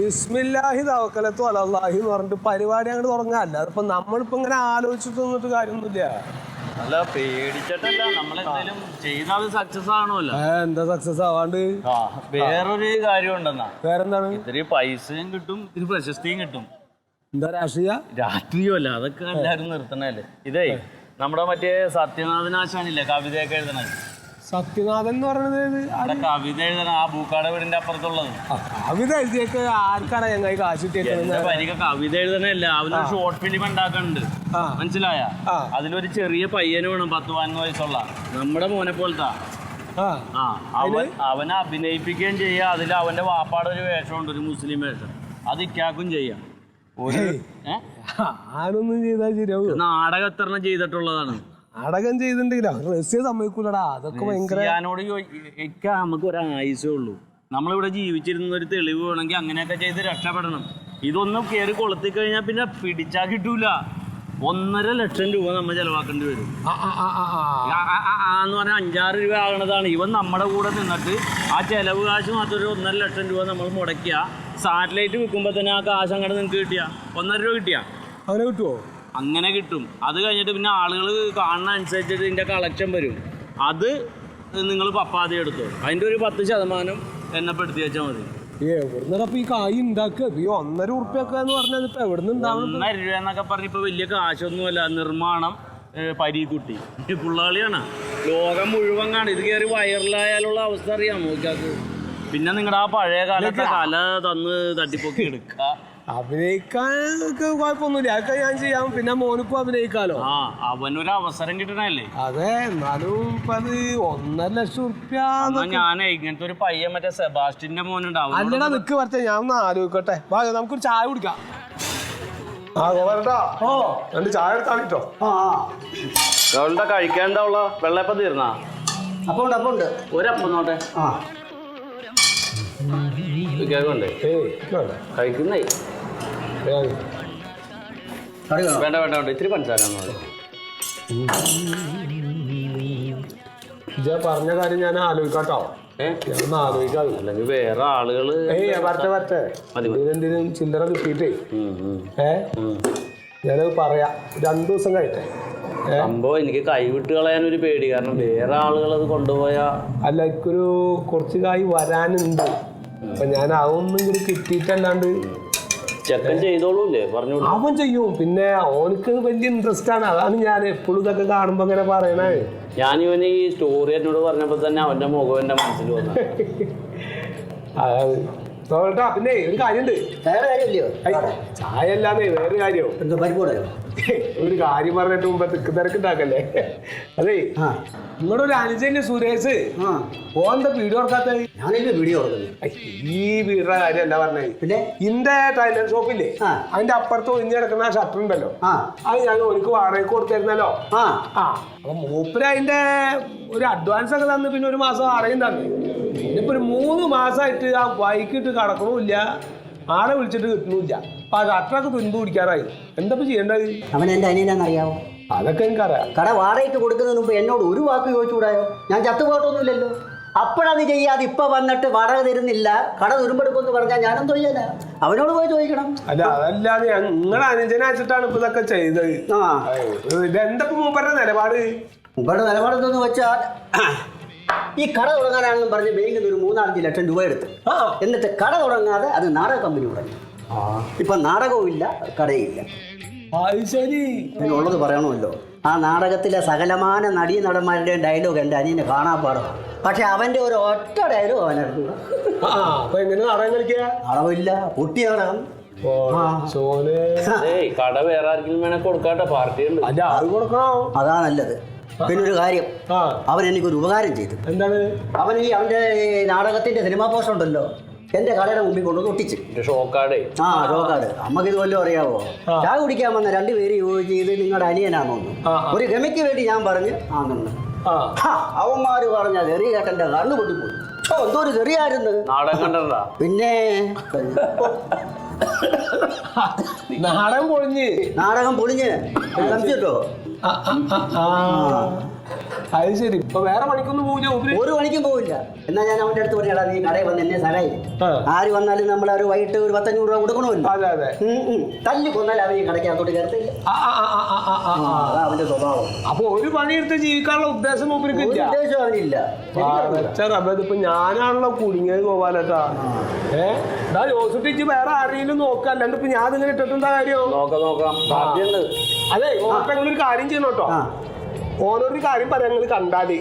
ബിസ്മില്ലാഹി തവക്കലത്തു അലല്ലാഹി എന്ന് പറഞ്ഞിട്ട് പരിപാടി അങ്ങോട്ട് തുടങ്ങാല്ല അതിപ്പോ നമ്മളിപ്പോ ഇങ്ങനെ ആലോചിച്ചിട്ട് തന്നിട്ട് കാര്യമൊന്നുമില്ല. അല്ല പേടിച്ചിട്ടല്ല. നമ്മൾ എന്തെങ്കിലും ചെയ്താൽ സക്സസ് ആണോല്ലോ എന്താ സക്സസ് ആവാണ്ട്? വേറൊരു കാര്യം ഉണ്ടെന്നാ. വേറെന്താണ്? ഇത്തിരി പൈസയും കിട്ടും ഇത്തിരി പ്രശസ്തിയും കിട്ടും. എന്താ രാഷ്ട്രീയ? രാഷ്ട്രീയമല്ല അതൊക്കെ എല്ലാരും നിർത്തണല്ലേ ഇതേ നമ്മുടെ മറ്റേ സത്യനാഥനാശാനില്ലേ കവിതയൊക്കെ എഴുതണത്? സത്യനാഥൻ എന്ന് പറയുന്നത് കവിത എഴുതണ ആ ബൂക്കാട് വീടിന്റെ അപ്പുറത്തുള്ളത്. കവിത എഴുതിയൊക്കെ ആർക്കാണ് ഞങ്ങൾ കാശ് കവിത എഴുതണല്ല അവനൊരു ഷോർട്ട് ഫിലിം ഉണ്ടാക്കുന്നുണ്ട്. മനസ്സിലായ. അതിലൊരു ചെറിയ പയ്യന് വേണം പത്ത് പതിനൊന്ന് വയസ്സുള്ള. നമ്മുടെ മോനെ പോലത്തെ. അവൻ അവനെ അഭിനയിപ്പിക്കുകയും ചെയ്യുക അതിൽ അവന്റെ വാപ്പാടെ ഒരു വേഷമുണ്ട് ഒരു മുസ്ലിം വേഷം. അത് ഇക്കാക്കും ചെയ്യാം. ഒരു? ആരൊന്നും ചെയ്താൽ ശരിയാവും? നാടകം എത്ര ചെയ്തിട്ടുള്ളതാണ്. നാടകം ചെയ്തിട്ടുണ്ടെങ്കിൽ റഷ്യ സമ്മതിക്കൂലടാ. അതൊക്കെ ഭയങ്കര ഞാനോട് ഇക്ക നമുക്ക് ഒരു ആയുസേ ഉള്ളൂ. നമ്മളിവിടെ ജീവിച്ചിരുന്ന ഒരു തെളിവ് വേണമെങ്കിൽ അങ്ങനെയൊക്കെ ചെയ്ത് രക്ഷപ്പെടണം. ഇതൊന്നും കയറി കൊളുത്തി കഴിഞ്ഞാൽ പിന്നെ പിടിച്ചാ കിട്ടൂല. ഒന്നര ലക്ഷം രൂപ നമ്മൾ ചെലവാക്കേണ്ടി വരും. എന്ന് പറഞ്ഞാൽ അഞ്ചാറ് രൂപ ആകണതാണ്. ഇവൻ നമ്മുടെ കൂടെ നിന്നിട്ട് ആ ചെലവ് കാശ് മാത്രം ഒരു ഒന്നര ലക്ഷം രൂപ നമ്മൾ മുടക്കിയ സാറ്റലൈറ്റ് വിൽക്കുമ്പോൾ തന്നെ ആ കാശ് അങ്ങോട്ട് നിങ്ങൾക്ക് കിട്ടിയ? ഒന്നര രൂപ കിട്ടിയ? അങ്ങനെ കിട്ടുവോ? അങ്ങനെ കിട്ടും. അത് കഴിഞ്ഞിട്ട് പിന്നെ ആളുകൾ കാണുന്ന അനുസരിച്ചിട്ട് ഇതിന്റെ കളക്ഷൻ വരും. അത് നിങ്ങൾ പപ്പാതി എടുത്തു. അതിന്റെ ഒരു പത്ത് ശതമാനം എണ്ണപ്പെടുത്തി പെടുത്തി വെച്ചാൽ മതി എവിടുന്നപ്പ ഈ കായ് ഉണ്ടാക്കുക ഇപ്പൊ ഈ ഒന്നര ഉറുപ്പ്യൊക്കെ എന്ന് പറഞ്ഞത് ഇപ്പൊ എവിടുന്ന് ഉണ്ടാവുന്നത് ഒന്നര രൂപ എന്നൊക്കെ പറഞ്ഞ് ഇപ്പോൾ വലിയ കാശൊന്നുമല്ല. നിർമ്മാണം പരീക്കുട്ടി. പുള്ളാളിയാണ്. ലോകം മുഴുവൻ കാണും ഇത് കയറി വൈറലായാലുള്ള അവസ്ഥ അറിയാമോ പിന്നെ നിങ്ങളുടെ ആ പഴയ കാലത്തെ കല തന്ന് തട്ടിപ്പൊക്കി എടുക്കുക അഭിനയിക്കാൻ കുഴപ്പമൊന്നുമില്ല. അതൊക്കെ ഞാൻ ചെയ്യാം. പിന്നെ മോനിക്കും അഭിനയിക്കാലോ. ആ അവനൊരു അവസരം കിട്ടണല്ലേ അതെ എന്നാലും ഇപ്പൊ അത് ഒന്നര ലക്ഷം റുപ്യ ഞാൻ ഇങ്ങനത്തെ ഒരു പയ്യൻ മറ്റേ സെബാസ്റ്റിന്റെ മോനുണ്ടാവും അല്ലടാ നിക്ക് പറഞ്ഞ ഞാൻ ഒന്ന് ആലോചിക്കട്ടെ. വാ നമുക്കൊരു ചായ കുടിക്കാം. ആ ഗോപാലട്ടാ ഓ. രണ്ട് ചായ വെള്ളയപ്പം തീർന്നാ? അപ്പം ഉണ്ട് അപ്പോൾ ഉണ്ട്. ഒരപ്പം നോട്ടെ. ആ. കേൾക്കണ്ടേ കഴിക്കുന്നേ. വേണ്ട വേണ്ട വേണ്ട. ഇത്തിരി പഞ്ചസാര മതി. പറഞ്ഞ കാര്യം ഞാൻ ആലോചിക്കാട്ടോ. ആലോചിക്കാം അല്ലെങ്കിൽ വേറെ ആളുകൾ ഏയ് വരട്ടെ വരട്ടെ. ചില്ലറ കിട്ടിയിട്ടേ. ഏ? ഞാനത് പറയാം. രണ്ടു ദിവസം കഴിട്ടെ സംഭവം എനിക്ക് കൈവിട്ട് കളയാൻ ഒരു പേടി. കാരണം വേറെ ആളുകൾ അത് കൊണ്ടുപോയാ അല്ല എനിക്കൊരു കുറച്ച് കായ് വരാനുണ്ട്. അപ്പൊ ഞാൻ അതൊന്നും കൂടി കിട്ടിയിട്ടല്ലാണ്ട് ചെക്കൻ ചെയ്തോളൂല്ലേ? പറഞ്ഞു അവൻ ചെയ്യും. പിന്നെ ഓനക്ക് വലിയ ഇൻട്രസ്റ്റ് ആണ്. അതാണ് ഞാൻ എപ്പോഴും ഇതൊക്കെ കാണുമ്പോ അങ്ങനെ പറയണേ. ഞാൻ ഇവന് ഈ സ്റ്റോറി എന്നോട് പറഞ്ഞപ്പോ തന്നെ അവന്റെ മുഖം എന്റെ മനസ്സിൽ വന്നു. അതാണ് തോട്ടാ പിന്നെ ഒരു കാര്യമുണ്ട് വേറെ കാര്യമില്ലയോ? ചായ അല്ലാതെ വേറെ കാര്യം? എന്താ പരിപ്പോടയോ ഒരു കാര്യം പറഞ്ഞിട്ട് മുമ്പ് തിക്ക് തിരക്കുണ്ടാക്കല്ലേ? അതെ നിങ്ങളുടെ ഒരു അനുജന്റെ സുരേഷ്. ഓന്റെ വീഡിയോ ഓർക്കാത്ത ഞാനില്ല വീഡിയോ ഈ വീടിന്റെ കാര്യമല്ല പറഞ്ഞേ. പിന്നെ? ഇന്റെ ടൈലർ ഷോപ്പില്ലേ. അതിന്റെ അപ്പുറത്ത് ഒഴിഞ്ഞു കിടക്കുന്ന ആ ഷട്ടർ ഉണ്ടല്ലോ. അത് ഞാൻ ഓനിക്ക് വാടകയ്ക്ക് കൊടുത്തിരുന്നല്ലോ. ആ. അപ്പൊ മൂപ്പര് അതിന്റെ ഒരു അഡ്വാൻസ് ഒക്കെ തന്ന് പിന്നെ ഒരു മാസം വാടകയും തന്നു. ഇപ്പൊ ഒരു മൂന്ന് മാസമായിട്ട് ആ വൈകിട്ട് കടക്കണമില്ല ആളെ വിളിച്ചിട്ട് കിട്ടണില്ല അപ്പൊ ആ ഷട്ടറൊക്കെ തുൻപ് പിടിക്കാറായി. എന്താ ചെയ്യേണ്ടത്? അവൻ എന്റെ അനിയനാണെന്നറിയാവോ അതൊക്കെ എനിക്കറിയാം. കട വാടകയ്ക്ക് കൊടുക്കുന്നതിന് മുമ്പ് എന്നോട് ഒരു വാക്ക് ചോദിച്ചുകൂടായോ? ഞാൻ ചത്തുപോയിട്ടൊന്നുമില്ലല്ലോ അപ്പോഴത് ചെയ്യാതെ ഇപ്പൊ വന്നിട്ട് വാടക തരുന്നില്ല. കട തുരുമ്പെടുക്കുമെന്ന് പറഞ്ഞാൽ ഞാനെന്തോ ചെയ്യാനാ അവനോട് പോയി ചോദിക്കണം. അല്ല അതല്ലാതെ നിങ്ങളെ അനുജനാച്ചിട്ടാണ് ഇപ്പൊ ഇതൊക്കെ ചെയ്തത്. ആ. ഇതെന്താ നിലപാട്? മൂപ്പരുടെ നിലപാട് എന്തെന്ന് വെച്ചാൽ ഈ കട തുടങ്ങാനാണെന്ന് പറഞ്ഞ് ബാങ്കിൽ നിന്ന് ഒരു മൂന്നാലഞ്ച് ലക്ഷം രൂപ എടുത്തു. എന്നിട്ട് കട തുടങ്ങാതെ അത് നാടക കമ്പനി തുടങ്ങി. ഇപ്പം നാടകവും ഇല്ല കടയില്ല ശരി. പിന്നെ ഉള്ളത് പറയണമല്ലോ. ആ നാടകത്തിലെ സകലമാന നടീ നടന്മാരുടെയും ഡയലോഗ് എന്റെ അനിയനെ കാണാൻ പാടും. പക്ഷെ അവന്റെ ഒരു ഒറ്റ ഡയലോഗ് അവനെടുത്തു ആ അപ്പൊ എങ്ങനെ നാടകം കളിക്കുക? നാടകമില്ല പൊട്ടി നാടകം. കട വേറെ ആർക്കെങ്കിലും വേണേ കൊടുക്കാട്ടെ പാർട്ടി ഉണ്ട് അല്ല അത് നല്ലത്. പിന്നെ ഒരു കാര്യം അവൻ എനിക്കൊരു ഉപകാരം ചെയ്തു. എന്താണ്? അവൻ ഈ അവന്റെ നാടകത്തിന്റെ സിനിമാ പോസ്റ്റർ ഉണ്ടല്ലോ. എന്റെ കടയുടെ മുമ്പിൽ കൊണ്ടുവന്ന് ഒട്ടിച്ച്. ഷോക്കാടേ. ആ ഷോക്കാട്. അമ്മയ്ക്ക് ഇത് വല്ലതും അറിയാവോ. ചായ കുടിക്കാൻ വന്ന രണ്ടുപേര് ചോദിച്ച് ഇത് നിങ്ങളുടെ അനിയനാണെന്ന്. ഒരു ഗമയ്ക്ക് വേണ്ടി ഞാൻ പറഞ്ഞ് ആണെന്ന് അവന്മാര് പറഞ്ഞ ചെറിയ കേട്ടന്റെ കണ്ണു പൊട്ടിപ്പോയി. ഓ എന്തോ ഒരു ചെറിയായിരുന്നു പിന്നെ നാടകം പൊളിഞ്ഞ്. നാടകം പൊളിഞ്ഞ്. സംശയിട്ടോ. അത് ശരി. ഇപ്പൊ വേറെ പണിക്കൊന്നും പോവില്ല ഒരു പണിക്കും പോവില്ല. എന്നാ ഞാൻ അവന്റെ അടുത്ത് പറഞ്ഞാൽ നീ കടയിൽ വന്ന് എന്നെ സഹായി. ആര് വന്നാലും നമ്മൾ ഒരു വൈകിട്ട് ഒരു പത്തഞ്ഞൂറ് രൂപ കൊടുക്കണമല്ലോ. അതെ അതെ. തല്ലി കൊന്നാൽ അവൻ ഈ കടയ്ക്കകത്തോട്ട് കയറത്തില്ല. അവന്റെ സ്വഭാവം. അപ്പൊ ഒരു പണിയെടുത്ത് ജീവിക്കാനുള്ള ഉദ്ദേശം ഉദ്ദേശം അവനില്ല. ഞാനാണല്ലോ കുടുങ്ങിയത് ഗോപാലട്ടാ ഏ? ഇതാ ജോസഫിച്ച് വേറെ ആരെങ്കിലും നോക്കാം. അല്ലാണ്ട് ഇപ്പൊ ഞാൻ ഇങ്ങനെ ഇട്ടിട്ടെന്താ കാര്യം? നോക്കാം നോക്കാം. അതെ ഒരു കാര്യം ചെയ്യണം കേട്ടോ ഒരു കാര്യം പറയാൻ നിങ്ങൾ കണ്ടാൽ.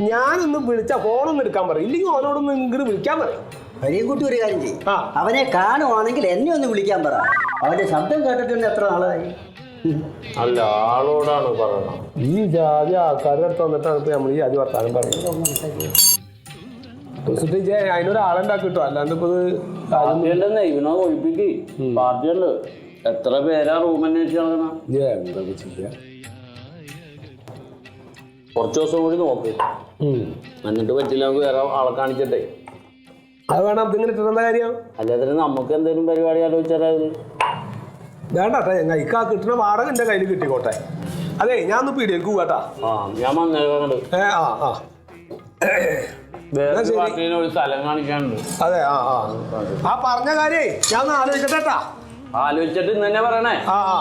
ഞാനൊന്ന് വിളിച്ച ഫോണൊന്നും എടുക്കാൻ പറയും. ഇല്ലെങ്കിൽ ഓനോടൊന്ന് ഇങ്ങോട്ട് വിളിക്കാൻ പറയും. വരിയൻകുട്ടി ഒരു കാര്യം ചെയ്യും. ആ. അവനെ കാണുവാണെങ്കിൽ എന്നെ ഒന്ന് വിളിക്കാൻ പറ. അവന്റെ ശബ്ദം കേട്ടിട്ടുണ്ട് എത്ര നാളായി? അല്ല ആളോടാണ് പറയണം. ഈ ജാതി ആൾക്കാരുടെ അടുത്ത് വന്നിട്ടാണ് ഇപ്പൊ നമ്മൾ ഈ ജാതി വർത്താനം പറയുന്നത്. ജോസഫിച്ച് അതിനൊരാളുണ്ടാക്കി കിട്ടോ അല്ലാണ്ട് ഇപ്പൊ ഇത് കാര്യം- പാർട്ടിയുണ്ടെന്നേ ഇവനോ ഒഴിപ്പിക്ക്. പാർട്ടിയുണ്ട്. എത്ര പേരാ റൂം അന്വേഷിച്ച് നടക്കണം? ചെയ്യാ? കുറച്ച് ദിവസം കൂടി നോക്ക്. എന്നിട്ട് പറ്റില്ല നമുക്ക് വേറെ ആളെ കാണിച്ചിട്ടേ. അത് വേണം ഇങ്ങനെ ഇട്ടിട്ട് കാര്യം? അല്ലാതെ നമുക്ക് എന്തെങ്കിലും പരിപാടി ആലോചിച്ചാൽ വേണ്ട ഞങ്ങൾക്ക് ഞങ്ങൾ ഇക്കാ കിട്ടുന്ന വാടക എന്റെ കയ്യിൽ കിട്ടിക്കോട്ടെ. അതെ ഞാൻ ഒന്ന് പീടിയേക്ക് പോവാട്ടാ ആ ഞാൻ വന്നേക്കാണ്ട് ഏ ആ ആ. വേറെ ശരി. പാർട്ടീനെ ഒരു സ്ഥലം കാണിക്കാനുണ്ട്. അതെ ആ ആ. ആ പറഞ്ഞ കാര്യേ ഞാൻ ഒന്ന് ആലോചിക്കട്ടെ ആലോചിച്ചിട്ട് ഇന്ന് തന്നെ പറയണേ. ആ ആ.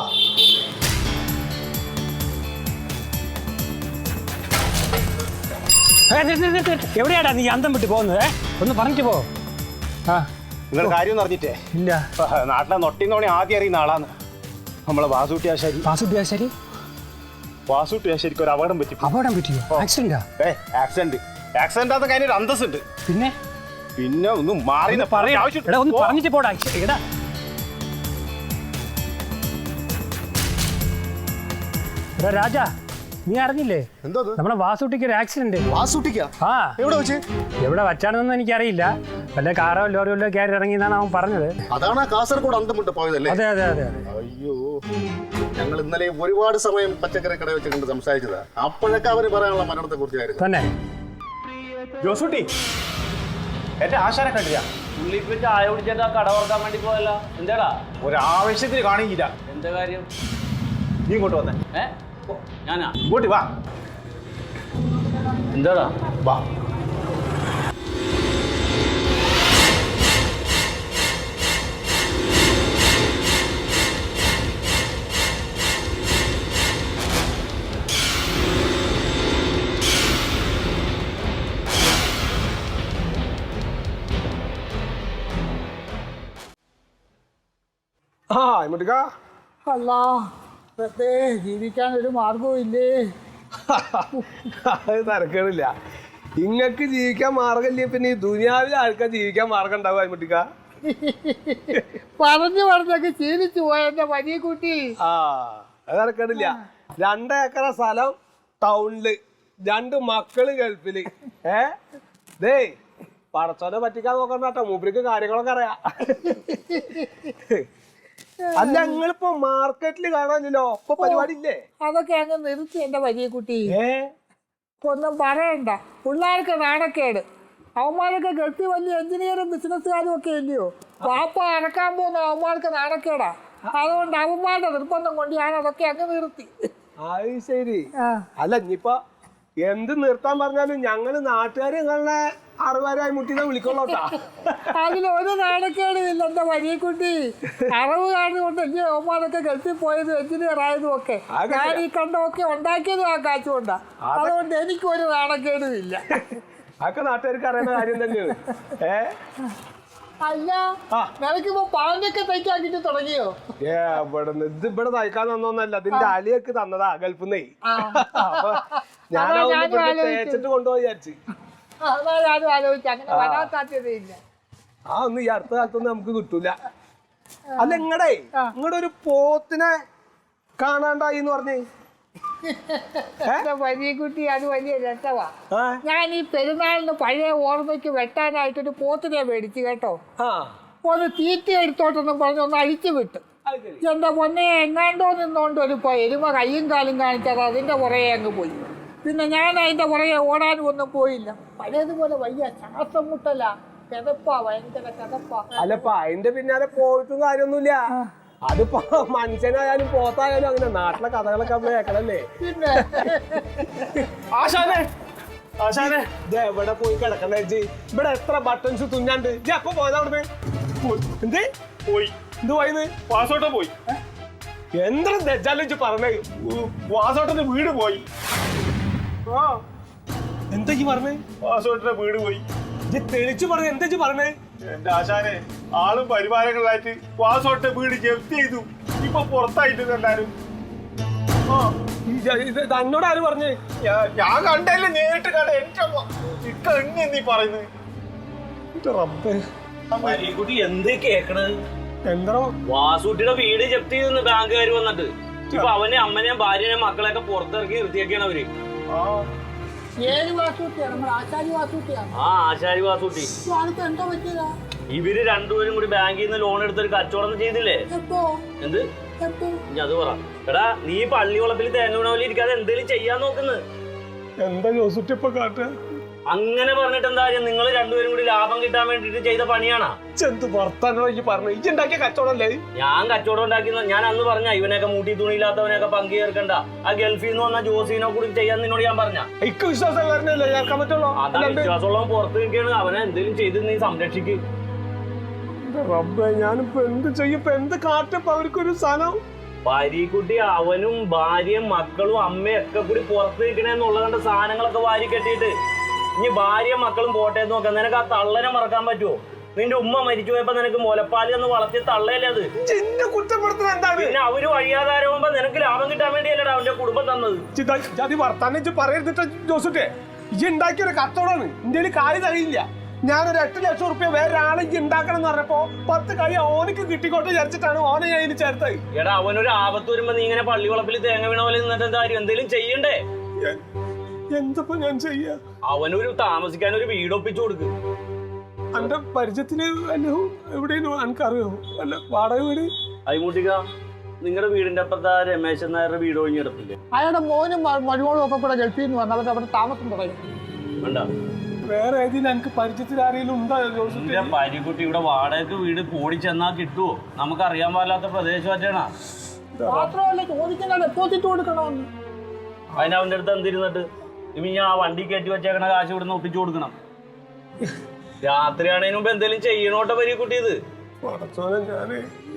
എവിടെയാടാ നീ അന്തം വിട്ട് പോകുന്നത്? ഒന്ന് പറഞ്ഞിട്ട് പോ. ആ. നിങ്ങൾ കാര്യം അറിഞ്ഞിട്ടേ ഇല്ല. നാട്ടിലെ നൊട്ടിന്നോണി ആദ്യം അറിയുന്ന ആളാണ്. നമ്മളെ വാസൂട്ടി ആശാരി. വാസുട്ടി ശരി വാസൂട്ടി ആശാരിക്ക് ഒരു അപകടം പറ്റി. അപകടം പറ്റിയോ? ആക്സിഡന്റാ ഏ ആക്സിഡന്റ് ആക്സിഡന്റ് ആണെന്ന് കഴിഞ്ഞ ഒരു അന്തസ്സുണ്ട്. പിന്നെ? പിന്നെ ഒന്ന് മാറി ഒന്ന് പറയാ. ഒന്ന് പറഞ്ഞിട്ട് പോടാ എടാ രാജാ. നീ അറിഞ്ഞില്ലേ? എന്തോ നമ്മുടെ വാസുട്ടിക്ക് ഒരു ആക്സിഡന്റ് വാസൂട്ടിക്കാ? ആ. എവിടെ വെച്ച്? എവിടെ വച്ചാണെന്നൊന്നും എനിക്കറിയില്ല. വല്ല കാറോ ലോറിയോ വല്ലോ കയറി ഇറങ്ങിയെന്നാണ് അവൻ പറഞ്ഞത്. അതാണ് ആ കാസർഗോഡ് അന്തമുട്ട് പോയതല്ലേ? അതെ അതെ അതെ അതെ. അയ്യോ. ഞങ്ങൾ ഇന്നലെ ഒരുപാട് സമയം പച്ചക്കറി കട വെച്ച് കണ്ട് സംസാരിച്ചതാ. അപ്പോഴൊക്കെ അവർ പറയാനുള്ള മരണത്തെ കുറിച്ചായിരുന്നു തന്നെ. ജോസൂട്ടി എന്റെ ആശാനെ കണ്ടില്ല. പുള്ളി ഇപ്പൊ ചായ കുടിച്ചിട്ട് ആ കട ഓർക്കാൻ വേണ്ടി പോയല്ല. എന്താടാ? ഒരാവശ്യത്തിന് കാണിക്കില്ല എന്താ കാര്യം? നീ ഇങ്ങോട്ട് വന്നേ. ഏ? ഞാനാ. ഇങ്ങോട്ട് വാ. എന്താടാ? വാ. ആ ഇങ്ങോട്ടേക്കാ അല്ല വെറുതെ ജീവിക്കാൻ ഒരു മാർഗവും ഇല്ലേ അത് തരക്കേടില്ല. ഇങ്ങക്ക് ജീവിക്കാൻ മാർഗമില്ലേ പിന്നെ ഈ ദുനിയാവിലെ ആൾക്കാർ ജീവിക്കാൻ മാർഗം ഉണ്ടാവുക അതിമുട്ടിക്ക പറഞ്ഞു പറഞ്ഞൊക്കെ ശീലിച്ചു പോയ എന്റെ വലിയ കുട്ടി. ആ അത് തരക്കേടില്ല. ഏക്കർ സ്ഥലം ടൗണിൽ. രണ്ട് മക്കൾ ഗൾഫിൽ. ഏ? ദേ പടച്ചോനെ പറ്റിക്കാൻ നോക്കണ്ട കേട്ടോ. മൂപ്പർക്ക് കാര്യങ്ങളൊക്കെ അറിയാം. അല്ല ഞങ്ങളിപ്പോ മാർക്കറ്റിൽ കാണാനില്ലോ ഇപ്പൊ പരിപാടി ഇല്ലേ അതൊക്കെ അങ്ങ് നിർത്തി എന്റെ വലിയ കുട്ടി. ഇപ്പൊ ഒന്നും പറയണ്ട. പിള്ളേർക്ക് നാണക്കേട്. അവന്മാരൊക്കെ ഗൾഫിൽ വലിയ എഞ്ചിനീയറും ബിസിനസ്സുകാരും ഒക്കെ ഇല്ലയോ? വാപ്പ അടക്കാൻ പോകുന്ന അവന്മാർക്ക് നാണക്കേടാ. അതുകൊണ്ട് അവന്മാരുടെ നിർബന്ധം കൊണ്ട് ഞാൻ അതൊക്കെ അങ്ങ് നിർത്തി. അത് ശരി. അല്ല ഇനിയിപ്പോ എന്ത് നിർത്താൻ പറഞ്ഞാലും ഞങ്ങൾ നാട്ടുകാരെ അറുപതായി മുട്ടിനെ വിളിക്കൊള്ളോട്ടാ അതിൽ ഒരു നാണക്കേട് ഇല്ല. എന്റെ വലിയ കുട്ടി? അറിവ് കാണുകൊണ്ട് എന്റെ ഓമാനൊക്കെ ഗൾഫിൽ പോയതും എഞ്ചിനീയർ ആയതും ഒക്കെ. ഞാൻ ഈ കണ്ടൊക്കെ ഉണ്ടാക്കിയതും ആ കാച്ചുകൊണ്ടാ അതുകൊണ്ട് എനിക്കൊരു നാണക്കേടും ഇല്ല. അതൊക്കെ നാട്ടുകാർക്ക് അറിയുന്ന കാര്യം തന്നെയാണ്. ഏ? അല്ല. നിനക്കിപ്പോ പാന്റൊക്കെ തയ്ക്കാൻ കിട്ടി തുടങ്ങിയോ? ഏ ഇവിടെ ഇത് ഇവിടെ തയ്ക്കാൻ തന്നോന്നല്ല. അതിന്റെ അലിയൊക്കെ തന്നതാ ഗൾഫിന്നേ. അപ്പൊ ഞാൻ. തേച്ചിട്ട് കൊണ്ടുപോയി വിചാരിച്ചു. അതാ ഞാനും ആലോചിച്ചു അങ്ങനെ വരാൻ സാധ്യതയില്ല ആ ഒന്നും ഈ അടുത്ത കാലത്തൊന്നും നമുക്ക് കിട്ടൂല. അല്ല ഇങ്ങടേ ഇങ്ങടെ ഒരു പോത്തിനെ കാണാണ്ടായി എന്ന് പറഞ്ഞേ. വലിയ കുട്ടി അത് വലിയ രസവാ ഞാൻ ഈ പെരുന്നാളിന് പഴയ ഓർമ്മയ്ക്ക് വെട്ടാനായിട്ടൊരു പോത്തിനെ മേടിച്ചു കേട്ടോ. ഒന്ന് തീറ്റ എടുത്തോട്ടെന്ന് പറഞ്ഞ് ഒന്ന് അഴിച്ചു വിട്ടു. എന്റെ പൊന്നെ എങ്ങാണ്ടോ നിന്നോണ്ട് ഒരു എരുമ കയ്യും കാലും കാണിച്ചത് അതിന്റെ പുറകെ അങ്ങ് പോയി. പിന്നെ ഞാൻ അതിന്റെ പുറകെ ഓടാനും ഒന്നും പോയില്ല. പഴയതുപോലെ വയ്യ. ശ്വാസം മുട്ടല. കിതപ്പാ ഭയങ്കര കിതപ്പാ. അല്ലപ്പ അതിന്റെ പിന്നാലെ പോയിട്ടും കാര്യമൊന്നുമില്ല. അതിപ്പോ മനുഷ്യനായാലും പോത്തായാലും അങ്ങനെ നാട്ടിലെ കഥകളൊക്കെ നമ്മൾ കേൾക്കണല്ലേ പിന്നെ? ആശാനെ ആശാനെ. ഇത് എവിടെ പോയി കിടക്കണ ഇജ്ജ്? ഇവിടെ എത്ര ബട്ടൺസ് തുന്നാണ്ട്? ഇജ്ജ് അപ്പൊ പോയതാ അവിടുന്ന്? എന്ത്? പോയി. എന്ത് പോയത് വാസോട്ടം പോയി. എന്താ ദജ്ജാലിച്ച് പറഞ്ഞേ? വാസോട്ടന്റെ വീട് പോയി. എന്താ ഈ പറഞ്ഞേ? വാസോട്ടന്റെ വീട് പോയി. ഇജ്ജ് തെളിച്ച് പറഞ്ഞ എന്താ ഇജ്ജ് പറഞ്ഞേ? എന്റെ ആശാനെ ആളും വാസോട്ടന്റെ വീട് ജപ്തി ചെയ്തു. ഇപ്പൊ പുറത്തായിട്ടുണ്ട് എല്ലാരും. തന്നോട് ആര് പറഞ്ഞേ? ഞാൻ- കണ്ടല്ലേ നേരിട്ട് കണ്ട. എന്റെ ഇക്ക എങ്ങനെ നീ പറയുന്നത് റബ്ബേ. എന്ത് കേക്കണത് എന്താ? വാസൂട്ടിയുടെ വീട് ജപ്തി ചെയ്തെന്ന് ബാങ്കുകാർ വന്നിട്ട്. ഇപ്പൊ അവനെ അമ്മനെയും ഭാര്യനെയും മക്കളെയൊക്കെ പുറത്തിറക്കി നിർത്തിയൊക്കെയാണ് അവർ. ഏത് വാസൂട്ടിയാണ് നമ്മുടെ ആശാരി വാസൂട്ടിയാണ് ആ ആശാരി വാസൂട്ടി. ആൾക്ക് എന്തോ പറ്റിയതാ? ഇവർ രണ്ടുപേരും കൂടി ബാങ്കിൽ നിന്ന് ലോൺ എടുത്ത് ഒരു കച്ചവടം ചെയ്തില്ലേ? എപ്പോ? എന്ത്? എപ്പോ? ഇനി അത് പറ. എടാ നീ പള്ളി വളപ്പിൽ തേങ്ങ ഇരിക്കാതെ എന്തെങ്കിലും ചെയ്യാൻ നോക്കുന്നു. എന്താ ജോസുട്ടി ഇപ്പൊ കാട്ടുക അങ്ങനെ പറഞ്ഞിട്ട് എന്താ കാര്യം? നിങ്ങൾ രണ്ടുപേരും കൂടി ലാഭം കിട്ടാൻ വേണ്ടിട്ട് ചെയ്ത പണിയാണോ? ചെന്ത് വർത്താനോ പറഞ്ഞു? ഇജ്ജ് ഉണ്ടാക്കിയ കച്ചവടല്ലേ ഞാൻ കച്ചവടം ഉണ്ടാക്കിയെന്ന് ഞാൻ അന്ന് പറഞ്ഞ ഇവനൊക്കെ മൂട്ടി തുണിയില്ലാത്തവനൊക്കെ പങ്കു ചേർക്കണ്ട. ആ ഗൾഫിൽ നിന്ന് വന്ന ജോസിനെ കൂടി ചെയ്യാൻ നിന്നോട് ഞാൻ പറഞ്ഞ. എനിക്ക് വിശ്വാസം കാരണല്ലേ ചേർക്കാൻ പറ്റുള്ളൂ? അതാ വിശ്വാസമുള്ളവൻ പുറത്ത് നിൽക്കുകയാണ്. അവനെ എന്തെങ്കിലും ചെയ്ത് നീ സംരക്ഷിക്ക്. എന്റെ റബ്ബേ ഞാനിപ്പോ എന്ത് ചെയ്യും? ഇപ്പൊ എന്ത് കാട്ടപ്പോ അവർക്കൊരു അവനും ഭാര്യയും മക്കളും അമ്മയും ഒക്കെ കൂടി പുറത്ത് നിൽക്കണേന്നുള്ള കണ്ട സാധനങ്ങളൊക്കെ വാരി കെട്ടിയിട്ട് ഇനി ഭാര്യയും മക്കളും പോട്ടെ എന്ന് നോക്കാം. നിനക്ക് ആ തള്ളനെ മറക്കാൻ പറ്റുമോ നിന്റെ ഉമ്മ മരിച്ചു പോയപ്പോ നിനക്ക് മുലപ്പാലിൽ ഒന്ന് വളർത്തി തള്ളയല്ലേ അത്? ചിന്ന കുറ്റപ്പെടുത്തുന്നത് എന്താണ്? പിന്നെ അവർ വഴിയാധാരമാകുമ്പോ നിനക്ക് ലാഭം കിട്ടാൻ വേണ്ടിയല്ലടാ അവന്റെ കുടുംബം തന്നത്. ജാതി വർത്താനം ഇജ്ജ് പറയരുത് ജോസുട്ടെ. ഇജ്ജ് ഉണ്ടാക്കിയ ഒരു കത്തോടാണ് ഇന്ത്യയിൽ കാര്യം തകയില്ല. ഞാനൊരു എട്ട് ലക്ഷം റുപ്യ വേറെ ആളെ ഇജ്ജ് ഉണ്ടാക്കണം എന്ന് പറഞ്ഞപ്പോ പത്ത് കൈ ഓനക്ക് കിട്ടിക്കോട്ടെ വിചാരിച്ചിട്ടാണ് ഓനെ ഞാൻ ഇനി ചേർത്തത്. എടാ അവനൊരു ആപത്ത് വരുമ്പോ നീ ഇങ്ങനെ പള്ളി വളപ്പിൽ തേങ്ങ വീണ പോലെ നിന്നിട്ട് എന്താ കാര്യം? എന്തെങ്കിലും ചെയ്യണ്ടേ? എന്തപ്പോ ഞാൻ ചെയ്യാ? അവനൊരു താമസിക്കാൻ ഒരു വീട് ഒപ്പിച്ചു കൊടുക്ക് എന്റെ പരിചയത്തിൽ എവിടെയും എനിക്കറിയോ അല്ല വാടക വീട്? അയ്മൂട്ടിക്ക നിങ്ങളുടെ വീടിന്റെ അപ്പുറത്ത് ആ രമേശൻ നായരുടെ വീട് ഒഴിഞ്ഞെടുത്തില്ലേ അയാളുടെ മോനും മരുമോളും ഒക്കെ കൂടെ ഗൾഫിൽ നിന്ന് പറഞ്ഞാൽ അവിടെ താമസം തുടങ്ങി. വേണ്ട. വേറെ ഏതെങ്കിലും എനിക്ക് പരിചയത്തിൽ ആരെങ്കിലും ഉണ്ടോ? ജോസുട്ടി നിന്റെ ഭാര്യക്കുട്ടി ഇവിടെ വാടകയ്ക്ക് വീട് കൂടി ചെന്നാ കിട്ടുവോ? നമുക്ക് അറിയാൻ പാടില്ലാത്ത പ്രദേശമായിട്ടാണ് മാത്രമല്ല ചോദിക്കുന്ന ഡെപ്പോസിറ്റ് കൊടുക്കണമെന്ന്. അതിന് അവന്റെ അടുത്ത് എന്തിരുന്നിട്ട്? ഇനി ഞാൻ വണ്ടി കയറ്റി വെച്ചേക്കണ കാശ് ഇവിടുന്ന് ഒപ്പിച്ചു കൊടുക്കണം. രാത്രിയാണതിന് എന്തെങ്കിലും ചെയ്യണോട്ടെ പരി ഇത് പടച്ചോനെ ഞാൻ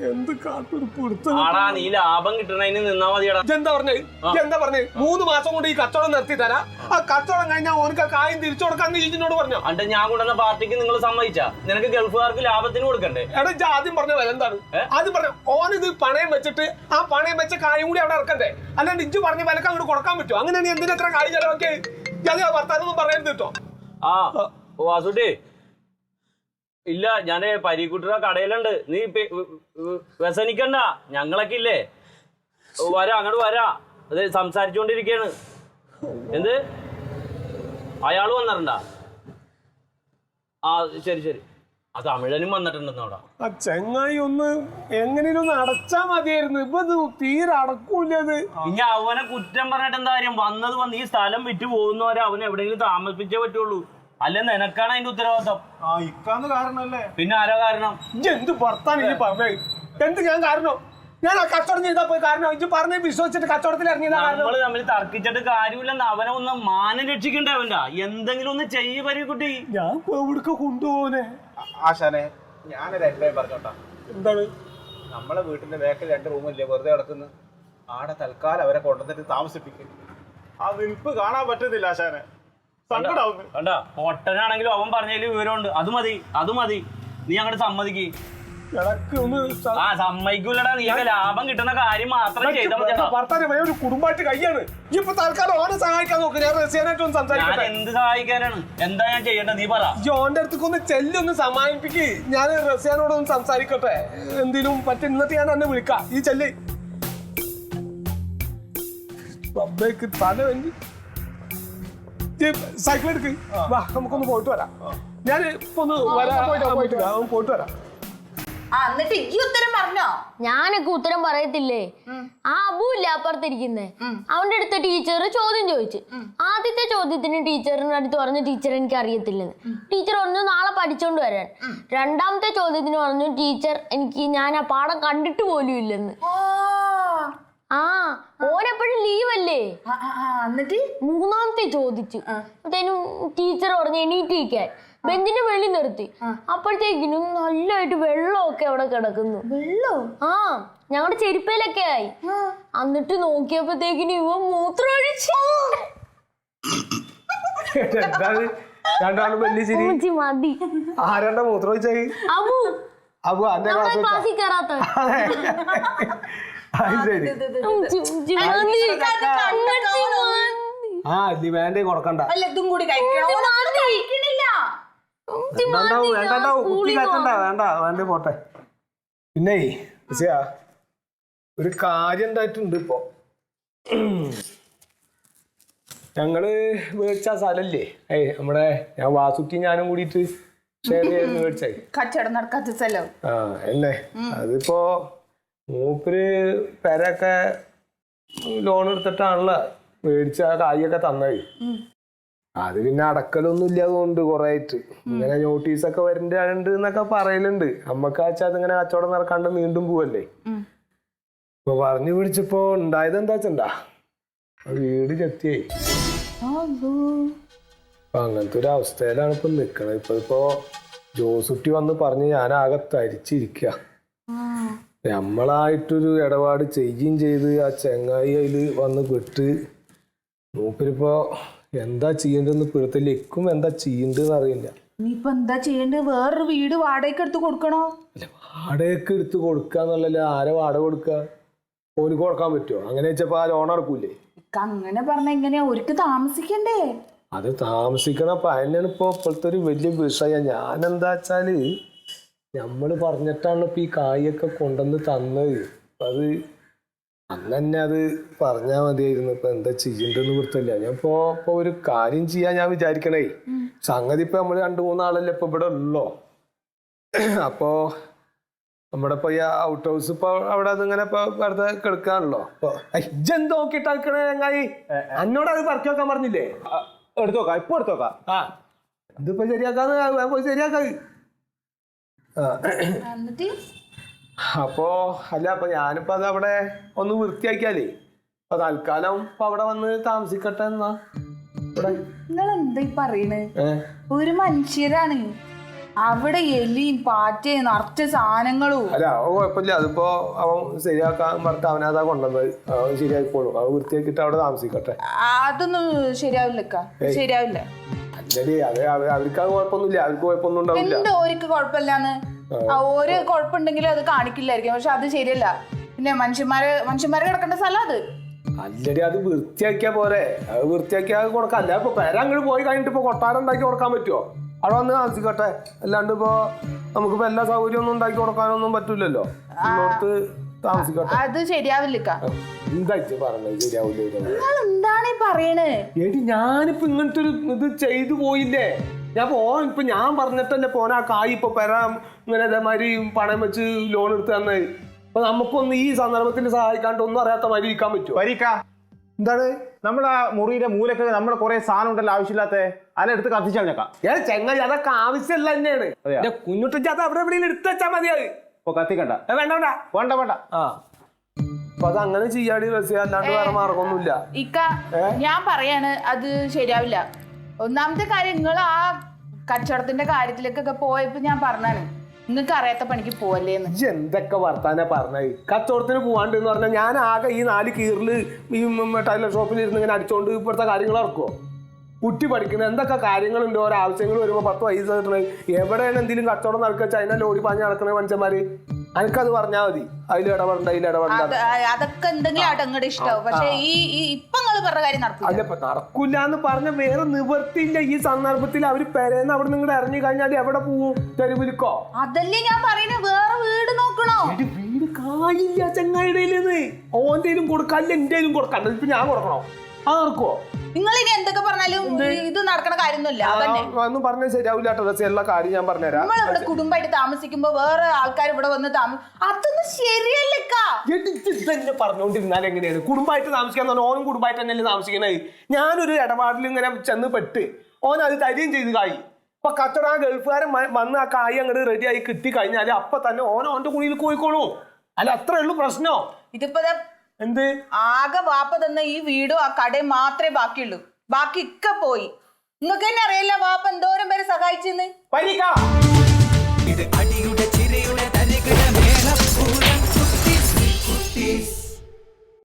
എന്ത് കാട്ടുപിടുത്താടാ നീ ലാഭം കിട്ടണതിന് നിന്നാ മതിയടാ. എന്താ പറഞ്ഞേ? എന്താ പറഞ്ഞേ? മൂന്ന് മാസം കൊണ്ട് ഈ കച്ചവടം നിർത്തി തരാ. ആ കച്ചവടം കഴിഞ്ഞാൽ ഓനക്ക് കായം തിരിച്ചു കൊടുക്കാന്ന് ഈജിനോട് പറഞ്ഞു? അണ്ട ഞാൻ കൊണ്ടുവന്ന പാർട്ടിക്ക് നിങ്ങൾ സമ്മതിച്ചാ? നിനക്ക് ഗൾഫുകാർക്ക് ലാഭത്തിന് കൊടുക്കണ്ടേ? എടാ ഇജ്ജ് ആദ്യം പറഞ്ഞ വില എന്താണ്? ആദ്യം പറഞ്ഞു ഓനിത് പണയം വെച്ചിട്ട് ആ പണയം വെച്ച കായം കൂടി അവിടെ ഇറക്കണ്ടേ? അല്ലാണ്ട് ഇജ്ജ് പറഞ്ഞ വിലക്ക് അങ്ങോട്ട് കൊടുക്കാൻ പറ്റുമോ? അങ്ങനെ നീ എന്തിനാ എത്ര കായ് ചെലവൊക്കെ അത് വർത്താനൊന്നും പറയരുത് കേട്ടോ. ആ വാസുട്ടി ഇല്ല ഞാൻ പരീക്കുട്ടിയുടെ കടയിലുണ്ട്. നീ വ്യസനിക്കണ്ട. ഞങ്ങളൊക്കെ ഇല്ലേ? വരാ അങ്ങോട്ട് വരാ. അത് സംസാരിച്ചുകൊണ്ടിരിക്കയാണ് എന്ത്? അയാൾ വന്നിട്ടുണ്ടാ? ആ ശരി ശരി. ആ തമിഴനും വന്നിട്ടുണ്ടെന്ന് അവിടെ. ആ ചെങ്ങായി ഒന്ന് എങ്ങനെയൊന്ന് അടച്ചാ മതിയായിരുന്നു. ഇപ്പൊ ഇത് തീരെ അടക്കൂല ഇത്. ഇനി അവനെ കുറ്റം പറഞ്ഞിട്ട് എന്താ കാര്യം? വന്നത് വന്ന് ഈ സ്ഥലം വിറ്റ് പോകുന്നവരെ അവനെ എവിടെയെങ്കിലും താമസിപ്പിച്ചേ പറ്റുള്ളൂ. അല്ലെ നിനക്കാണ് അതിന്റെ ഉത്തരവാദിത്തം. ആ ഇക്കാന്ന് കാരണല്ലേ? പിന്നെ ആരാ കാരണം? ഇജ്ജ് എന്ത് ഭർത്താൻ ഈ പറഞ്ഞേ? എന്ത് ഞാൻ കാരണം? ഞാൻ ആ കച്ചവടം ചെയ്താ പോയി കാരണം. ഇജ്ജ് പറഞ്ഞ് വിശ്വസിച്ചിട്ട് കച്ചവടത്തിൽ ഇറങ്ങിയതാ കാരണം. നമ്മൾ തമ്മിൽ തർക്കിച്ചിട്ട് കാര്യമില്ലെന്ന് അവനെ ഒന്ന് മാനം രക്ഷിക്കണ്ടേ അവന്റെ എന്തെങ്കിലും ഒന്ന് ചെയ്യ് പരിക്കുട്ടി ഞാൻ ഇപ്പൊ എവിടേക്ക് കൊണ്ടുപോകുന്നേ? ആശാനെ ഞാനൊരു അഭിപ്രായം പറഞ്ഞോട്ടാ. എന്താണ്? നമ്മളെ വീട്ടിന്റെ ബാക്കിൽ രണ്ട് റൂമില്ലേ വെറുതെ കിടക്കുന്നു. ആടെ തൽക്കാലം അവരെ കൊണ്ടുവന്നിട്ട് താമസിപ്പിക്കും. ആ നിൽപ്പ് കാണാൻ പറ്റുന്നില്ല ആശാനെ. കണ്ട പൊട്ടനാണെങ്കിലും അവൻ പറഞ്ഞതിൽ വിവരമുണ്ട്. അത് മതി അത് മതി. നീ അങ്ങോട്ട് സമ്മതിക്ക്. ആ സമ്മതിക്കൂലടാ. നീ ലാഭം കിട്ടുന്ന കാര്യം മാത്രം ചെയ്താൽ കുടുംബമായിട്ട് കയ്യാണ് ഈ ഇപ്പൊ തൽക്കാലം ഓനെ സഹായിക്കാൻ നോക്ക്. ഞാൻ എന്ത് സഹായിക്കാനാണ്? എന്താ ഞാൻ ചെയ്യേണ്ടത്? നീ പറ. ജോന്റെ അടുത്തേക്ക് ഒന്ന് ചെല്ലൊന്ന് സമാനിപ്പിക്ക്. ഞാൻ റസിയാനോട് ഒന്ന് സംസാരിക്കട്ടെ? എന്തിനും പറ്റും ഇന്നത്തെ ഞാൻ എന്നെ വിളിക്കാം. ഈ ചെല്ല്. തല വെഞ്ഞ് സൈക്കിൾ എടുക്ക്. വാ നമുക്കൊന്ന് പോയിട്ട് വരാം. ഞാൻ ഇപ്പൊ ഒന്ന് വരാം. പോയിട്ട് വരാം. ആ എന്നിട്ട് ഈ ഉത്തരം പറഞ്ഞോ? ഞാനൊക്കെ ഉത്തരം പറയത്തില്ലേ? ആ അബു ഇല്ല അപ്പുറത്തിരിക്കുന്നേ? അവന്റെ അടുത്ത് ടീച്ചർ ചോദ്യം ചോദിച്ചു. ആദ്യത്തെ ചോദ്യത്തിന് ടീച്ചറിന്റെ അടുത്ത് പറഞ്ഞു ടീച്ചർ എനിക്ക് അറിയത്തില്ലെന്ന്. ടീച്ചർ പറഞ്ഞു നാളെ പഠിച്ചോണ്ട് വരാൻ. രണ്ടാമത്തെ ചോദ്യത്തിന് പറഞ്ഞു ടീച്ചർ എനിക്ക് ഞാൻ ആ പാഠം കണ്ടിട്ട് പോലും ഇല്ലെന്ന്. ആ ഓനെപ്പോഴും ലീവ് അല്ലേ ആ, ആ, ആ, എന്നിട്ട്? മൂന്നാമത്തെ ചോദിച്ചു. അപ്പത്തേനും ടീച്ചർ പറഞ്ഞു എണീറ്റിരിക്കാൻ. ബെഞ്ചിന്റെ വെള്ളി നിർത്തി. അപ്പോഴത്തേക്കിനും നല്ലതായിട്ട് വെള്ളമൊക്കെ അവിടെ കിടക്കുന്നു. വെള്ളോ? ആ ഞങ്ങളുടെ ചെരുപ്പയിലൊക്കെ ആയി. എന്നിട്ട് നോക്കിയപ്പോഴത്തേക്കിനും ഇവ മൂത്രം ഒഴിച്ചു രണ്ടാളും വലിയ ചിരി. മതി. ആരാണ്ട മൂത്രം ഒഴിച്ചായി അബു അബു അന്റെ ക്ലാസ്സിൽ കയറാത്ത ആ വേണ്ടേ കൊടുക്കണ്ട. അല്ല ഇതും കൂടി വേണ്ട. വേണ്ട പോട്ടെ. പിന്നെ ഒരു കാര്യം എന്തായിട്ടുണ്ട് ഇപ്പൊ. ഞങ്ങൾ മേടിച്ച സ്ഥലല്ലേ? ഏയ് നമ്മുടെ ഞാൻ വാസുക്കി ഞാനും കൂടിയിട്ട് ഷെയർ ചെയ്ത് മേടിച്ചായി കച്ചവടം നടക്കാത്ത സ്ഥലം. ആ അല്ലേ? അതിപ്പോ മൂപ്പര് പെരൊക്കെ ലോൺ എടുത്തിട്ടാണല്ലോ മേടിച്ച കായൊക്കെ തന്നത്. അത് പിന്നെ അടക്കലൊന്നും ഇല്ലാതുകൊണ്ട് കുറെ ആയിട്ട് ഇങ്ങനെ നോട്ടീസൊക്കെ വരണ്ട് എന്നൊക്കെ പറയലുണ്ട്. നമ്മക്ക് വെച്ചാൽ അതിങ്ങനെ കച്ചവടം നടക്കാണ്ട് വീണ്ടും പോവല്ലേ? ഇപ്പൊ പറഞ്ഞു പിടിച്ചപ്പോ ഉണ്ടായത് എന്താ വെച്ചണ്ടാ വീട് ചെത്തിയായി അപ്പൊ അങ്ങനത്തെ ഒരു അവസ്ഥയിലാണ് ഇപ്പൊ നിക്കണത്. ഇപ്പൊ ഇപ്പോ ജോസുട്ടി വന്ന് പറഞ്ഞ് ഞാൻ ആകെ തരിച്ചിരിക്ക. നമ്മളായിട്ടൊരു ഇടപാട് ചെയ്യുകയും ചെയ്ത് ആ ചെങ്ങായി അതിൽ വന്ന് പെട്ട് മൂപ്പരിപ്പോ എന്താ ചെയ്യേണ്ടതെന്ന് പിഴത്തിലേക്കും എന്താ ചെയ്യേണ്ടതെന്ന് അറിയില്ല. ഇനിയിപ്പൊ എന്താ വേറൊരു വീട് വാടകയ്ക്ക് എടുത്ത് കൊടുക്കണോ? അല്ല വാടകയൊക്കെ എടുത്ത് കൊടുക്കുക എന്നുള്ളല്ല ആരെ വാടക കൊടുക്കുക ഓനിക്ക് കൊടുക്കാൻ പറ്റുമോ അങ്ങനെ വെച്ചപ്പോ ആ ലോൺ അടക്കൂലേ? അങ്ങനെ പറഞ്ഞ എങ്ങനെയാ? ഒരിക്കൽ താമസിക്കണ്ടേ? അത് താമസിക്കണ പയനാണ് ഇപ്പൊ ഇപ്പോഴത്തെ ഒരു വലിയ വിഷയം. ഞാൻ എന്താ വെച്ചാൽ നമ്മൾ പറഞ്ഞിട്ടാണ് ഇപ്പൊ ഈ കായൊക്കെ കൊണ്ടുവന്ന് തന്നത്. അത് അന്ന് തന്നെ അത് പറഞ്ഞാൽ മതിയായിരുന്നു. ഇപ്പൊ എന്താ ചെയ്യണ്ടെന്ന് വൃത്തില്ല ഞാൻ ഇപ്പോ ഇപ്പൊ ഒരു കാര്യം ചെയ്യാൻ ഞാൻ വിചാരിക്കണേ. സംഗതി ഇപ്പൊ നമ്മൾ രണ്ടു മൂന്നാളല്ലേ ഇപ്പൊ ഇവിടെ ഉള്ളോ? അപ്പോ നമ്മുടെ ഇപ്പൊ ഈ ഔട്ട് ഹൗസ് ഇപ്പൊ അവിടെ അതിങ്ങനെ ഇപ്പൊ വെറുതെ കിടക്കാണല്ലോ. അപ്പൊ ഇജ്ജെന്ത് നോക്കിട്ട് നിൽക്കണേ ചങ്ങായി? എന്നോട് അത് പറിച്ചു വെക്കാൻ പറഞ്ഞില്ലേ? എടുത്തോക്കാം ഇപ്പൊ എടുത്തോക്കാം ആ. ഇതിപ്പോ ശരിയാക്കാന്ന് പോയി ശരിയാക്കാ. അപ്പോ അല്ല അപ്പൊ ഞാനിപ്പോ അത് അവിടെ ഒന്ന് വൃത്തിയാക്കിയാലേ. അപ്പൊ തൽക്കാലം ഇപ്പൊ അവിടെ വന്ന് താമസിക്കട്ടെ എന്നാ. നിങ്ങൾ എന്താ പറയണ്? ഒരു മനുഷ്യരാണ്. അവിടെ എലിയും പാറ്റയും നിറച്ച സാധനങ്ങളും. അല്ല കുഴപ്പമില്ല. അതിപ്പോ അവൻ ശരിയാക്കാൻ പറഞ്ഞിട്ട് അവനതാ കൊണ്ടുവന്നത്. അവൻ ശരിയാക്കിക്കോളും അവൻ വൃത്തിയാക്കിയിട്ട് അവിടെ താമസിക്കട്ടെ. അതൊന്നും ശരിയാവില്ല. ശരിയാവില്ല. അവർക്ക് കുഴപ്പമൊന്നുമില്ല അവർക്ക് കുഴപ്പമൊന്നും ഉണ്ടാവില്ല എന്ത് ഓർക്ക് കുഴപ്പമില്ലാന്ന്? ഓര് കുഴപ്പമുണ്ടെങ്കിലും അത് കാണിക്കില്ലായിരിക്കും പക്ഷെ അത് ശരിയല്ല. പിന്നെ മനുഷ്യന്മാര് മനുഷ്യന്മാര് കിടക്കേണ്ട സ്ഥലം അത്. അല്ലടി അത് വൃത്തിയാക്കിയാ പോരെ. അത് വൃത്തിയാക്കിയാ കൊടുക്കാം. അല്ല ഇപ്പൊ പെര അങ്ങോട്ട് പോയി കഴിഞ്ഞിട്ട് ഇപ്പൊ കൊട്ടാരം ഉണ്ടാക്കി കൊടുക്കാൻ പറ്റുമോ അവിടെ വന്ന് താമസിക്കട്ടെ. അല്ലാണ്ട് ഇപ്പോ നമുക്കിപ്പോ എല്ലാ സൗകര്യം ഒന്നും ഉണ്ടാക്കി കൊടുക്കാനൊന്നും പറ്റൂലല്ലോ. താമസിക്കട്ടെ. അത് ശരിയാവില്ല ഇക്ക. എന്താ ഇജ്ജ് പറഞ്ഞത് ശരിയാവൂല ശരിയാവൂല. നിങ്ങൾ എന്താണ് ഈ പറയണ്? എടി ഞാനിപ്പോ ഇങ്ങനത്തെ ഒരു ഇത് ചെയ്തു പോയില്ലേ? ഞാൻ പോ ഇപ്പൊ ഞാൻ പറഞ്ഞിട്ടല്ലേ പോന ആ കായ് ഇപ്പൊ പെരാം ഇങ്ങനെ ഇതേമാതിരി പണം വെച്ച് ലോൺ എടുത്ത് തന്നെ. അപ്പൊ നമുക്കൊന്ന് ഈ സന്ദർഭത്തിൽ സഹായിക്കാണ്ട് ഒന്നും അറിയാത്ത മാതിരി ഇരിക്കാൻ പറ്റുമോ വരിക്ക. എന്താണ്? നമ്മുടെ ആ മുറിയുടെ മൂലക്ക് നമ്മുടെ കുറെ സാധനം ഉണ്ടല്ലോ ആവശ്യമില്ലാത്ത അതിലെടുത്ത് കത്തിച്ചാൽ ഏ ചെങ്ങായി അതൊക്കെ ആവശ്യമല്ല തന്നെയാണ്. അതെയോ? എന്റെ കുഞ്ഞുട്ടിച്ചാത്ത അവിടെ എവിടെയെങ്കിലും എടുത്ത് വെച്ചാൽ മതിയായി ഇപ്പൊ കത്തിക്കണ്ട. വേണ്ട വേണ്ട. വേണ്ട വേണ്ട. ആ. അപ്പൊ അത് അങ്ങനെ ചെയ്യാടി റസിയ അല്ലാണ്ട് വേറെ മാർഗമൊന്നുമില്ല. ഇക്ക ഞാൻ പറയാണ് അത് ശരിയാവില്ല. ഒന്നാമത്തെ കാര്യം നിങ്ങൾ ആ കച്ചവടത്തിന്റെ കാര്യത്തിലേക്കൊക്കെ പോയപ്പോ ഞാൻ പറഞ്ഞാണ് നിങ്ങൾക്ക് അറിയാത്ത പണിക്ക് പോവല്ലേന്ന്. ഇജ്ജ് എന്തൊക്കെ വർത്താനാ പറഞ്ഞത്? കച്ചവടത്തിന് പോവാണ്ട് എന്ന് പറഞ്ഞാൽ ഞാൻ ആകെ ഈ നാല് കീറിൽ ഈ ടൈലർ ഷോപ്പിൽ ഇരുന്ന് ഇങ്ങനെ അടിച്ചോണ്ട് ഇപ്പോഴത്തെ കാര്യങ്ങൾ ഇറക്കുമോ കുട്ടി പഠിക്കുന്നത്. എന്തൊക്കെ കാര്യങ്ങളുണ്ട്? ഓരോ ആവശ്യങ്ങൾ വരുമ്പോൾ പത്ത് പൈസ കിട്ടണത് എവിടെയാണ് എന്തെങ്കിലും കച്ചവടം നടക്കുക ചൈന ലോറി പാഞ്ഞ് നടക്കണ മനുഷ്യന്മാര്? എനിക്കത് പറഞ്ഞാൽ മതി. അതിൽ ഇടപെടണ്ട അതിൽ ഇടപെടണ്ട. അതൊക്കെ എന്തെങ്കിലും ആട്ടെ അങ്ങോട്ട് ഇഷ്ടാവും. പക്ഷെ ഈ ഇപ്പൊ പറഞ്ഞ കാര്യം നടക്കില്ല അല്ല ഇപ്പൊ നടക്കൂല എന്ന് പറഞ്ഞ വേറെ നിവർത്തിയില്ല ഈ സന്ദർഭത്തിൽ അവർ പെരേന്ന് അവിടെ നിങ്ങൾ ഇറങ്ങി കഴിഞ്ഞാൽ എവിടെ പോവും? തെരുവിലിക്കോ അതല്ലേ ഞാൻ പറയുന്നത് വേറെ വീട് നോക്കണോ? വീട് കായില്ല ചെങ്ങായിടയിലെന്ന് ഓന്റെയിലും കൊടുക്കാം അല്ല എന്റെയിലും കൊടുക്കാം. ഇപ്പൊ ഞാൻ കൊടുക്കണോ? അത് നടക്കുവോ നിങ്ങൾ ഇനി എന്തൊക്കെ പറഞ്ഞാലും ഇത് നടക്കണ കാര്യമൊന്നുമില്ല. ഒന്നും പറഞ്ഞാൽ ശരിയാവില്ല എല്ലാ കാര്യം ഞാൻ പറഞ്ഞുതരാം. നമ്മൾ ഇവിടെ കുടുംബമായിട്ട് താമസിക്കുമ്പോ വേറെ ആൾക്കാർ ഇവിടെ വന്ന് താമസ അതൊന്നും ശരിയല്ലക്കാ എടുത്ത് തന്നെ പറഞ്ഞുകൊണ്ടിരുന്നാൽ എങ്ങനെയാണ്? കുടുംബമായിട്ട് താമസിക്കാൻ ഓനും കുടുംബമായിട്ട് തന്നെയല്ലേ താമസിക്കണത്? ഞാനൊരു ഇടപാടിൽ ഇങ്ങനെ ചെന്ന് പെട്ട് ഓൻ അത് തരികയും ചെയ്ത് കായി. ഇപ്പൊ കച്ചട ആ ഗൾഫുകാരൻ വന്ന് ആ കായ് അങ്ങോട്ട് റെഡി ആയി കിട്ടി കഴിഞ്ഞാൽ അപ്പൊ തന്നെ ഓൻ ഓന്റെ കുഴിയിൽ പോയിക്കോളൂ. അല്ല അത്രേ ഉള്ളൂ പ്രശ്നോ. ഇതിപ്പോ എന്ത്? ആകെ വാപ്പ തന്ന ഈ വീടും ആ കടയും മാത്രമേ ബാക്കിയുള്ളൂ. ബാക്കി ഒക്കെ പോയി. നിങ്ങൾക്ക് തന്നെ അറിയില്ല വാപ്പ എന്തോരം പേര് സഹായിച്ചെന്ന്? പരീക്ക ഇത് അടിയുടെ